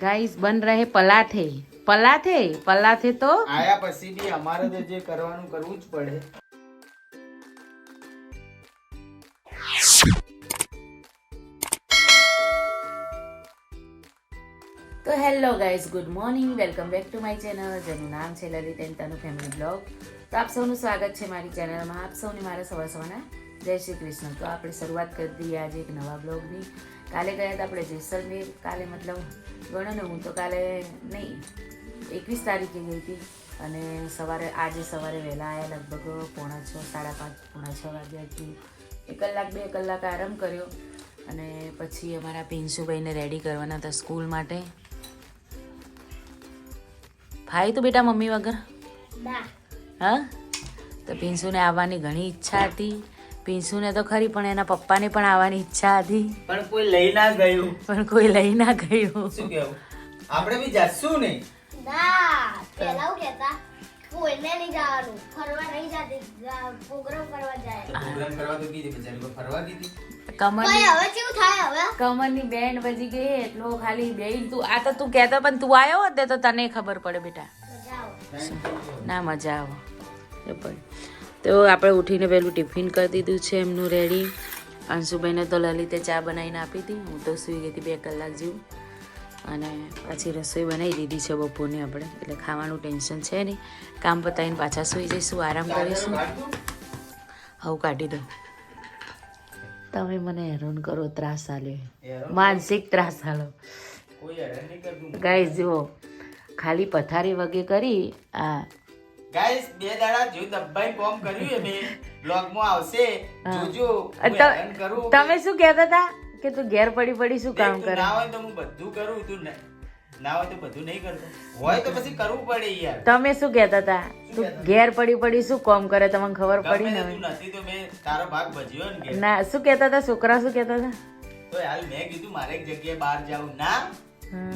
Guys બન રહે પલાઠે. પલાઠે? પલાઠે તો? આયા પછી બી અમારે તો જે કરવાનું કરવું જ પડે. તો hello guys good morning. Welcome back to my channel. જેનું નામ છે Lalit and Tanu family blog તો આપ સૌનું સ્વાગત છે મારી ચેનલમાં. આપ સૌને મારા સવાર સવારના જય શ્રી કૃષ્ણ. તો આપણે શરૂઆત કરી દઈએ આજે એક નવા બ્લોગની કાલે ગયા હતા આપણે જેસલમેર. કાલે મતલબ ગણો ને હું તો કાલે નહીં એકવીસ તારીખે ગઈ હતી અને સવારે આજે સવારે વહેલા આવ્યા લગભગ પોણા છ સાડા પાંચ પોણા છ વાગ્યાથી એક કલાક બે કલાક આરામ કર્યો અને પછી અમારા પિન્સુભાઈને રેડી કરવાના હતા સ્કૂલ માટે. ભાઈ તો બેટા મમ્મી વગર? હા? તો પિન્સુને આવવાની ઘણી ઈચ્છા હતી. પિન્સુને તો ખરી પણ એના પપ્પાને પણ આવવાની ઈચ્છા હતી. પણ કોઈ લઈ ના ગયું. પણ કોઈ લઈ ના ગયું. શું કેવું આપણે બી જશું ને? ના પેલા હું કહેતા કોઈને નહીં જવાનું ફરવા નહીં જાતી પ્રોગ્રામ કરવા જાય. પ્રોગ્રામ કરવા તો કીધી બિચારી ફરવા કીધી. કમરની હવે કેવું થાય હવે? કમરની બેન્ડ બજી ગઈ એટલો ખાલી બે તું આ તો તું કહેતો પણ તું આવ્યો હોત તો તને ખબર પડે બેટા. ના મજા આવે. પણ. તો આપણે ઉઠીને પહેલું ટિફિન કરી દીધું છે એમનું રેડી અંશુભાઈને તો લલિતે ચા બનાવીને આપી હતી. હું તો સૂઈ ગઈ હતી બે કલાક જેવું. અને પછી રસોઈ બનાવી દીધી છે બપોરની આપણે. એટલે ખાવાનું ટેન્શન છે નહીં. કામ પતાવીને પાછા સૂઈ જઈશું આરામ કરીશું. હવું કાઢી દો તમે મને હેરાન કરો ત્રાસ આલ્યો માનસિક ત્રાસ આલો. ગાય જુઓ. ખાલી પથારી વગે કરી આ ગાઈસ બે દાડા જો દબ્બાઈ કોમ કર્યું એ બ્લોગમાં આવશે. જોજો. હું કરું તમે શું કહેતા હતા? કે તું ઘેર પડી પડી શું કામ કરે? ના હોય તો હું બધું કરું. તું ના હોય તો બધું નહીં કરતો. હોય તો પછી કરવું પડે યાર. તમે શું કહેતા હતા? તું ઘેર પડી પડી શું કામ કરે? તમને ખબર પડી ને નથી તો મે તારો ભાગ ભજ્યો ને ના શું કહેતા હતા? છોકરા શું કહેતા હતા? તો હાલ મેં કીધું મારે એક જગ્યાએ બહાર જાવું. ના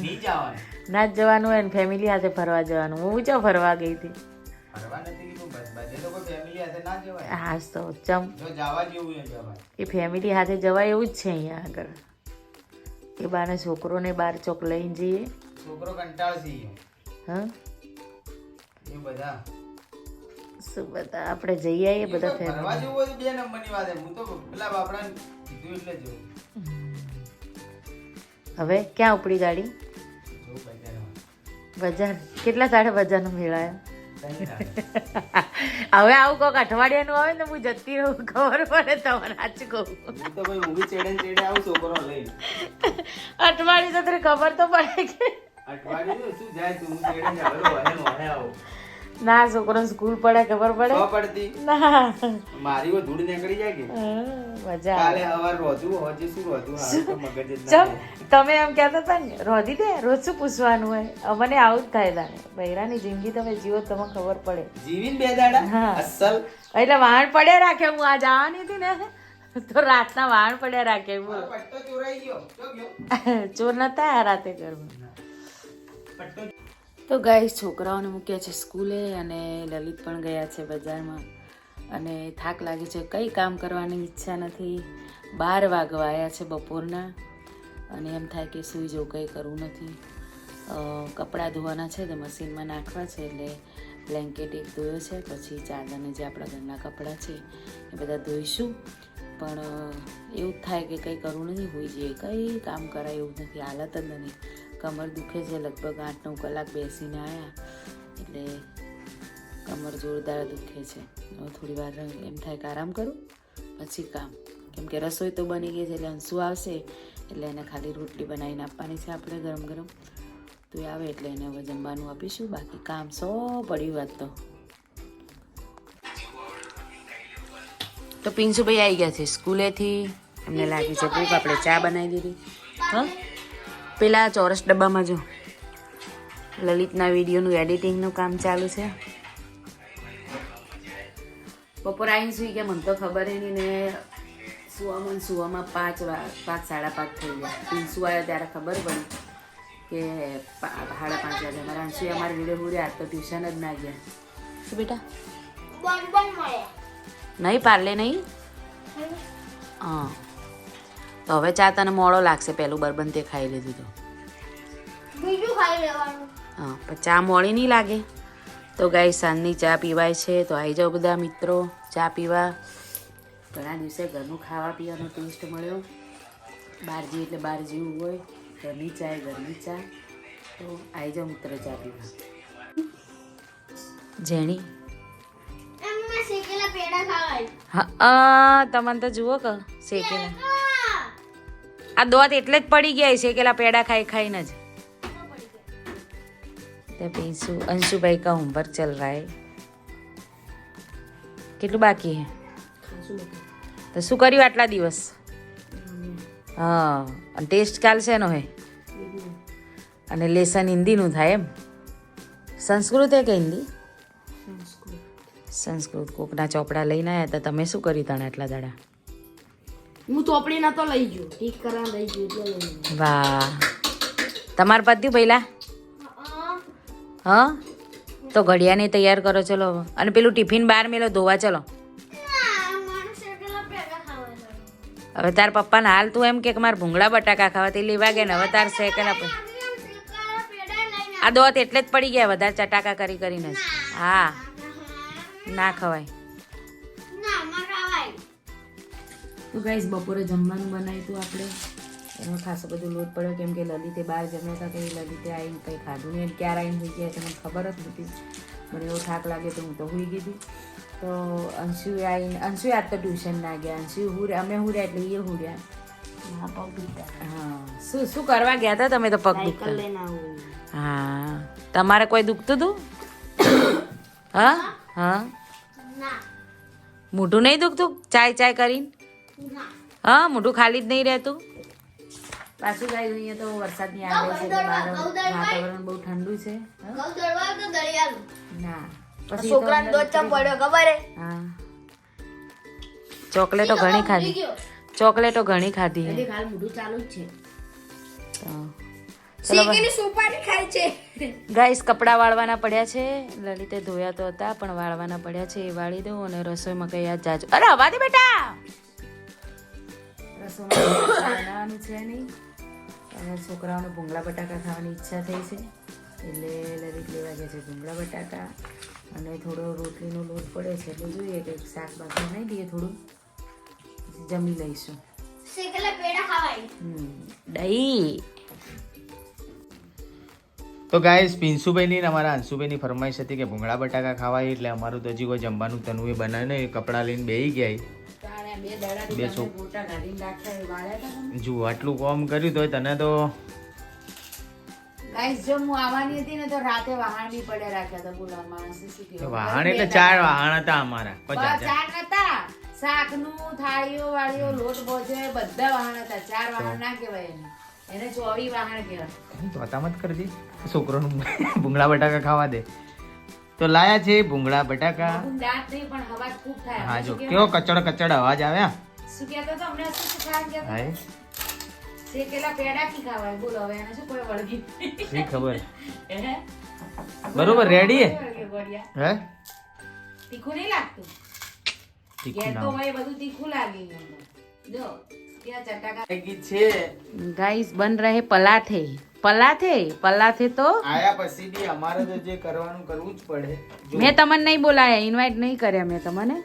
નહીં જવાનું. ના જ જવાનું હોય ને ફેમિલી સાથે ફરવા જવાનું. હું ચો ફરવા ગઈ હતી? હા તો ચમ. એ ફેમિલી સાથે જવાય એવું જ છે અહીંયા આગળ. એ બાને છોકરોને બાર ચોક લઈને જઈએ. છોકરો કંટાળશે હા? એ બધા. શું બધા? આપણે જઈ આવીએ બધા ફેમિલી જેવું હોય બે નંબરની વાત હું તો પેલા બાપડાને કીધું એટલે જવું હવે ક્યાં ઉપડી ગાડી? બજાર. કેટલા સાડા બજારનો મેળાયો ત્રણ દાડા. હવે આવું કોક અઠવાડિયાનું આવે ને હું જતી રહું ખબર પડે તમારે સાચું કહું. તો ભાઈ ઊંઘી ચેડે ચેડે આવું છોકરો લઈ અઠવાડિયું તો તને ખબર તો પડે કે અઠવાડિયું શું જાય તું ચેડે ને હવે આવું. ના છોકરો સ્કૂલ પડે ખબર પડે? પડતી. ના. મારી વો ધૂળ નીકળી જાય કે? મજા કાલે હવાર રોજુ હોજે શું રોજુ મગજ જ ચમ તમે એમ કહેતા હતા ને રોધી દે રોજ શું પૂછવાનું હોય? અમને આવું જ થાય તાને બૈરાની જિંદગી તમે જીવો તમને ખબર પડે. જીવીન બે દાડા? હા. અસલ. એટલે વાહણ પડ્યા રાખે હું આ જવાની હતી ને તો રાતના વાહણ પડ્યા રાખે હું. ચોરાઈ ગયો. ચોર નતા રાતે ઘરમાં. પટ્ટો તો ગાય છોકરાઓને મૂક્યા છે સ્કૂલે અને લલિત પણ ગયા છે બજારમાં. અને થાક લાગે છે, કંઈ કામ કરવાની ઈચ્છા નથી. બાર વાગવા આવ્યા છે બપોરના. અને એમ થાય કે સૂઈ જવું કંઈ કરવું નથી. કપડાં ધોવાના છે તે મશીનમાં નાખવા છે, એટલે બ્લેન્કેટ એક ધોયો છે, પછી ચાદરને જે આપણા ઘરના કપડાં છે એ બધા ધોઈશું. પણ એવું જ થાય કે કંઈ કરવું નથી, હોઈ જઈએ. કંઈ કામ કરાય એવું નથી, હાલત જ નથી. કમર દુખે છે, લગભગ આઠ નવ કલાક બેસીને આવ્યા એટલે કમર જોરદાર દુખે છે. હવે થોડી વાર એમ થાય કે આરામ કરું? પછી કામ. કેમ કે રસોઈ તો બની ગઈ છે, એટલે અંશુ આવશે. એટલે એને ખાલી રોટલી બનાવીને આપવાની છે આપણે ગરમ ગરમ તો એ આવે એટલે એને હવે જમવાનું આપીશું. બાકી કામ સો પડ્યું વાત તો. તો પિંસુભાઈ આવી ગયા છે સ્કૂલેથી. એમને લાગી છે ભૂખ, આપણે ચા બનાવી દીધી. હા? પેલા ચોરસ ડબ્બામાં જો. લલિતના વિડીયોનું એડિટિંગનું કામ ચાલુ છે. બપોર આવીને સુઈ ગયા. મને તો ખબર નહીં ને સુવામાં સુવામાં પાંચ પાંચ સાડા પાંચ થઈ ગયા. પિન્સુ આવ્યો ત્યારે ખબર પડી કે સાડા પાંચ વાગે. મારા અંશુએ અમારે વીડિયો આજ તો ટ્યુશન જ ના ગયા. શું બેટા? નહીં પાર્લે નહીં? હા. તો હવે ચા તને મોડો લાગશે પેલું બરબન તે ખાઈ લીધું તો. બીજું ખાઈ લેવાનું. હા પણ ચા મોડી નહીં લાગે. તો ગાય સાંજની ચા પીવાય છે તો આવી જાઓ બધા મિત્રો ચા પીવા. ઘણા દિવસે ઘરનું ખાવા પીવાનો ટેસ્ટ મળ્યો. બહાર જઈએ એટલે બહાર જેવું હોય. ઘરની ચા એ ઘરની ચા. તો આવી જાઓ મિત્રો ચા પીવા. જેણી? હા તમને તો જુઓ કે શેકેલા. આ દોત એટલે જ પડી ગયા છે કે પેડા ખાઈ ખાઈને જ. પીસુ અંશુભાઈ કા હોમવર્ક ચલ રહા હે. કેટલું બાકી હે? તો શું કર્યું આટલા દિવસ? હા અને ટેસ્ટ કાલ શેનો હે? અને લેસન હિન્દીનું થાય એમ? સંસ્કૃત હે કે હિન્દી? સંસ્કૃત. કોકના ચોપડા લઈને આવ્યા હતા તમે શું કર્યું તને આટલા દાડા? હું ચોપડી નતો લઈ ગયો. ઠીક કરવા લઈ ગયો એટલે લઈ વાહ. તમારે પત્યું પહેલા? હા? તો ઘડિયાને તૈયાર કરો, ચલો. અને પેલું ટિફિન બહાર મેલો, ધોવા, ચલો. હવે તાર પપ્પાને હાલ તું એમ કે મારા ભૂંગળા બટાકા ખાવા તે લેવા ગયા ને, હવે તાર સેકન્ડ આપે આ દોત એટલે જ પડી ગયા, વધારે ચટાકા કરી કરીને હા. ના ખવાય. તો ગાઈસ બપોરે જમવાનું બનાવ્યું હતું આપણે. એમાં ખાસો બધું લોટ પડ્યો કેમ કે લલિતે બહાર જમ્યા હતા તો એ લલિતે આવીને કંઈ ખાધું નહીં. ક્યારે આવીને હોઈ ગયા મને ખબર જ નથી. મને એવો થાક લાગે તો હું તો હોઈ ગઈ હતી. તો અંશુ આવીને અંશુ આજ તો ટ્યુશન ના ગયા. અંશુ હુર્યા અમે હુર્યા એટલે એ હુર્યા. હા. શું શું કરવા ગયા હતા તમે તો પગ દુખતા? હા. તમારે કોઈ દુખતું હતું હા? હા? મોઢું નહીં દુખતું? ચાય ચાય કરીને? હા મોઢું ખાલી જ નહીં રહેતું. પાછું ગાય અહીંયા તો વરસાદની આવે છે વાતાવરણ બહુ ઠંડુ છે ના. પછી તો અંદર હા? ચોકલેટો ઘણી ખાધી. ચોકલેટો ઘણી ખાધી હાલ મોઢું ચાલુ જ છે. ગાઈસ કપડાં વાળવાના પડ્યા છે. લલિતે ધોયા તો હતા પણ વાળવાના પડ્યા છે એ વાળી દઉં અને રસોઈમાં કઈ આ જાજો. અરે હવા દે બેટા! રસોઈમાં બનાવવાનું છે નહીં. અને છોકરાઓને ભૂંગળા બટાકા ખાવાની ઈચ્છા થઈ છે. એટલે લલિત લેવા ગયા છે ભૂંગળા બટાકા. અને થોડો રોટલીનો લોટ પડે છે એટલે જોઈએ કે શાક બાક બનાવી દઈએ થોડું. જમી લઈશું. શેકેલા પેડા ખાવાય. હમ. દહીં. તો ગાઈસ પિન્સુભાઈની ને અમારા અંશુભાઈની ફરમાઈશ હતી કે ભૂંગળા બટાકા ખાવાય એટલે અમારું તો હજી કોઈ જમવાનું તનુએ એ બનાવ્યું નહીં. કપડાં લઈને બેસી ગયા બે હતા? જુઓ આટલું કોમ કર્યું તો તને તો ગાઈસ જો હું આવવાની હતી ને તો રાતે વહાણ બી પડે રાખ્યા હતા બોલો માણસે શું વાહણ એટલે ચાર વાહણ હતા અમારા પચાસ ચાર નતા. શાકનું થાળીઓ વાળીઓ લોટ બોજે બધા વાહણ હતા. ચાર વાહણ ના કહેવાય એને. એને ચોવી વાહણ કહેવાય. તો હતા મત કરજે છોકરોનું ભૂંગળા બટાકા ખાવા દે. તો લાયા છે ભૂંગળા બટાકા. હું જો કેવો કચડ કચડ અવાજ આવ્યા? શું કહેતો હતો? અમને શું શીખવાડવાનું શેકેલા પેડા કી ખાવાય. બોલો હવે એને શું કોઈ વળગી? શી ખબર? હે? બરોબર રેડી હે વળગે ગોળિયા. હે? તીખું નહીં લાગતું? તીખું તો હોય. બધું તીખું લાગે જો ક્યાં ચટાકા? છે. ગાઈસ બન રહે પલાથે પલાથે પલાથે તો? આયા પછી બી અમારે તો જે કરવાનું કરવું જ પડે. મેં તમને નહીં બોલાયા ઇન્વાઇટ નહીં કર્યા મેં તમને.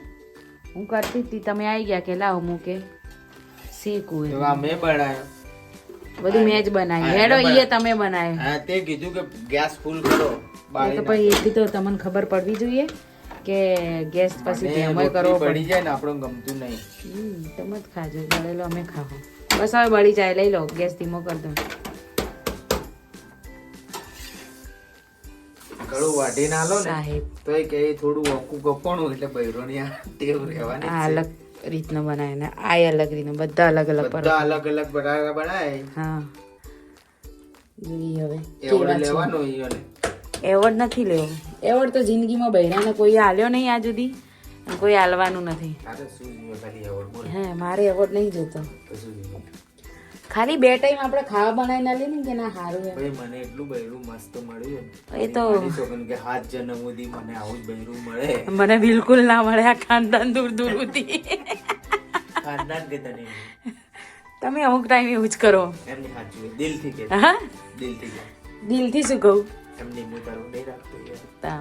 હું કરતી હતી તમે આવી ગયા કે લાવો હું કે શીખવું મેં બનાવ્યો બધું મેં જ બનાવ્યું હેડો ઈએ તમે બનાવ્યો હા તે કીધું કે ગેસ ફૂલ કરો. એ તો પછી એથી તો તમને ખબર પડવી જોઈએ કે ગેસ પછી નાખો. કરવો પડે પડી. જાય ને આપણો ગમતું નહીં. તમે જ ખાજો. બળેલો અમે ખાવો બસ હવે બળી જાય. લઈ લો. ગેસ ધીમો કરી દો. ગળું વાઢી ના લો ને તો એ કે થોડું ઓકું ગપણું એટલે બૈરોની આ ટેવ રહેવાની આ અલગ રીતનો બનાવે ને આ અલગ રીતનો બધા અલગ અલગ બધા અલગ અલગ બટાકા બનાય હા. હવે એવડે લેવાનો ઈયોને એવોર્ડ નથી લેવો. એવોર્ડ તો જિંદગીમાં બહેરાને કોઈ આલ્યો નહીં આ સુધી કોઈ આલવાનું નથી. હે મારે એવોર્ડ નહીં જોતો. ખાલી બે ટાઈમ આપણે ખાવા બનાવીને ના લઈએ ને કે ના સારું ભાઈ મને એટલું બૈરું મસ્ત મળ્યું. એ તો કે હાથ જન્મ સુધી મને આવું જ બૈરું મળે. મને બિલકુલ ના મળે આ ખાનદાન દૂર દૂર સુધી. ખાનદાન કે તને? તમે અમુક ટાઈમ એવું જ કરો. એમની હાથ જોઈએ દિલથી કે હા? દિલથી દિલથી શું કહું? એમની હું તારું નહીં રાખતો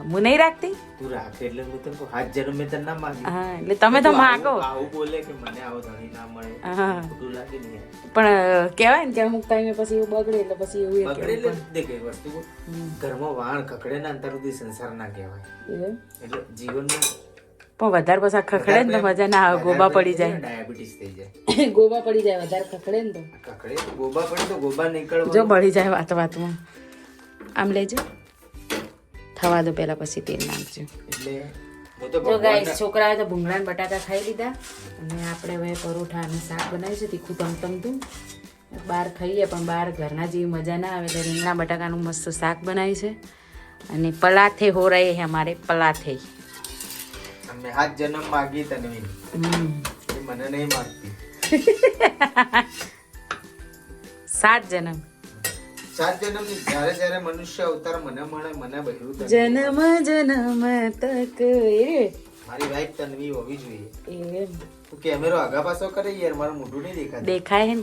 હું નહીં રાખતી? તું રાખે એટલે હું તને હાથ જન્મ મેં તને ના માગી હા એટલે તમે તો તું આવું- આવું બોલે કે મને આવો ધણી ના મળે. હા. ખોટું લાગે ને પણ કહેવાય ને કે અમુક ટાઈમે પછી એવું બગડે એટલે પછી એવું બગડે એટલે દેખ એક વસ્તુ ઘરમાં વાણ ખકડે ના અંતર સુધી સંસાર ના કહેવાય. એટલે જીવનમાં પણ વધારે પછી ખખડે ને તો મજા ના આવે ગોબા પડી જાય. ડાયાબિટીસ થઈ જાય. ગોબા પડી જાય વધારે ખખડે ને તો. ખકડે ગોબા પડે તો ગોબા નીકળવા જો બળી જાય વાત વાતમાં. આમ લેજો. થવા દો પહેલા પછી તેલ નાખજો. એટલે તો જો ગાઈસ છોકરાએ તો ભૂંગળાને બટાકા ખાઈ લીધા. અને આપણે હવે પરોઠા અને શાક બનાવીશું તીખું તમતમતું બહાર ખાઈએ પણ બહાર ઘરના જેવી મજા ના આવે. એટલે રીંગણા બટાકાનું મસ્ત શાક બનાવ્યું છે અને પલાથે હો રહે હે અમારે પલાથે. અમે હાથ જન્મ માગી તનવી મને નહીં માગતી. સાત જન્મ. સાત જન્મ જ્યારે જ્યારે મનુષ્ય અવતાર મને મળે મને બહેરું જન્મ જન્મ તક એ. મારી વાઈફ તનવી હોવી જોઈએ. એ કેમેરો આગા પાછો કરે યાર મારું મોઢું નહીં દેખાય દેખાય હે ને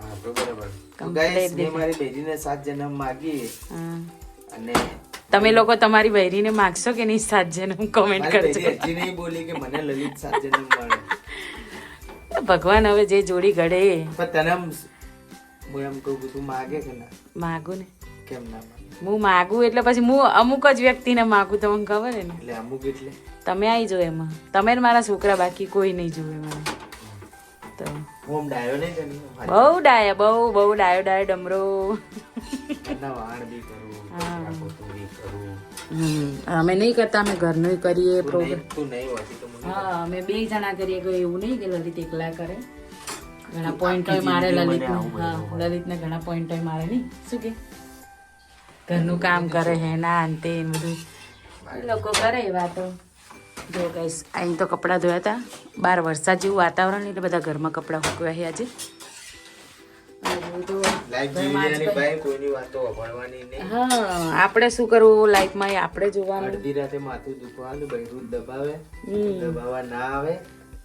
હા બરાબર. Complete મેં મારી બેરીને સાત જન્મ માગી અને તમે લોકો તમારી બહેરીને માગશો કે નહીં સાત જન્મ? કોમેન્ટ કરજો. હજી નહીં બોલી કે મને લલિત સાત જન્મ મળે. ભગવાન હવે જે જોડી ઘડે. પણ તને હું એમ કહું તું માગે કે ના? માગું ને. કેમ ના હું માગું એટલે પછી હું અમુક જ વ્યક્તિને માગું તમને ખબર ને? એટલે અમુક એટલે? તમે આવી જાઓ એમાં. તમે ને મારા છોકરા બાકી કોઈ નહીં જોવે મને. તો બહુ ડાયા. બહુ બહુ ડાયો ડાયો ડમરો. અમે નહીં કરતા અમે ઘરનું કરીએ પ્રોગ્રામ તું નહીં હોતી તો હા અમે બે જણા કરીએ એવું નહીં કે લલિત એકલા કરે. ઘણા પોઈન્ટ હોય મારે લલિત લલિતને ઘણા પોઈન્ટ હોય મારે નહીં. શું કે? ઘરનું કામ કરે હે ના અંતે એમ બધું. લોકો કરે એ વાતો. જો ગઈશ અહીં તો કપડાં ધોયા હતા. બાર વરસાદ જેવું વાતાવરણ એટલે બધા ઘરમાં કપડાં સૂકવ્યા છે આજે. આપણે શું કરવું? લાઈફમાં આપણે જોવાનું. અડધી રાતે માથું દુખવાનું બૈરું દબાવે. દબાવવા ના આવે.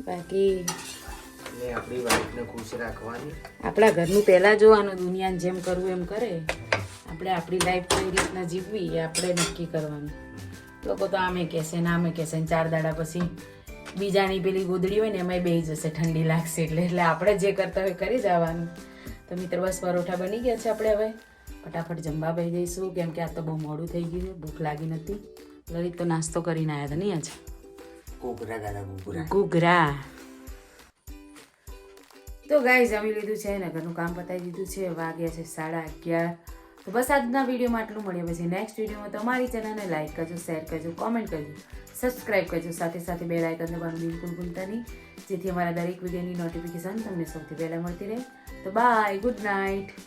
બાકી આપણી વાઈફને ખુશ રાખવાની. આપણા ઘરનું પહેલા જોવાનું દુનિયાને જેમ કરવું એમ કરે. આપણે આપણી લાઈફ કઈ રીતના જીવવી એ આપણે નક્કી કરવાનું. લોકો તો આમે કહેશે ને આમે કહેશે ને ચાર દાડા પછી બીજાની પેલી ગોદડી હોય ને એમાંય બેહી જશે ઠંડી લાગશે એટલે એટલે આપણે જે કરતા હોય કરી જવાનું. તો મિત્ર બસ પરોઠા બની ગયા છે આપણે હવે. ફટાફટ જમવા બેસી જઈશું કેમ કે આ તો બહુ મોડું થઈ ગયું છે ભૂખ લાગી નથી. લલિત તો નાસ્તો કરીને આવ્યા હતા નહીં આજે ઘૂઘરા ઘૂઘરા તો ગાય જમી લીધું છે ને, ઘરનું કામ પતાવી દીધું છે, વાગ્યા છે સાડા અગિયાર. તો બસ આજના વિડીયોમાં આટલું મળીએ પછી નેક્સ્ટ વિડીયોમાં તમારી ચેનલને લાઇક કરજો શેર કરજો કોમેન્ટ કરજો સબસ્ક્રાઇબ કરજો. સાથે સાથે બે લાઇકન દબાવવાનું બિલકુલ ભૂલતા નહીં, જેથી અમારા દરેક વિડીયોની નોટિફિકેશન તમને સૌથી પહેલાં મળતી રહે. તો બાય ગુડ નાઇટ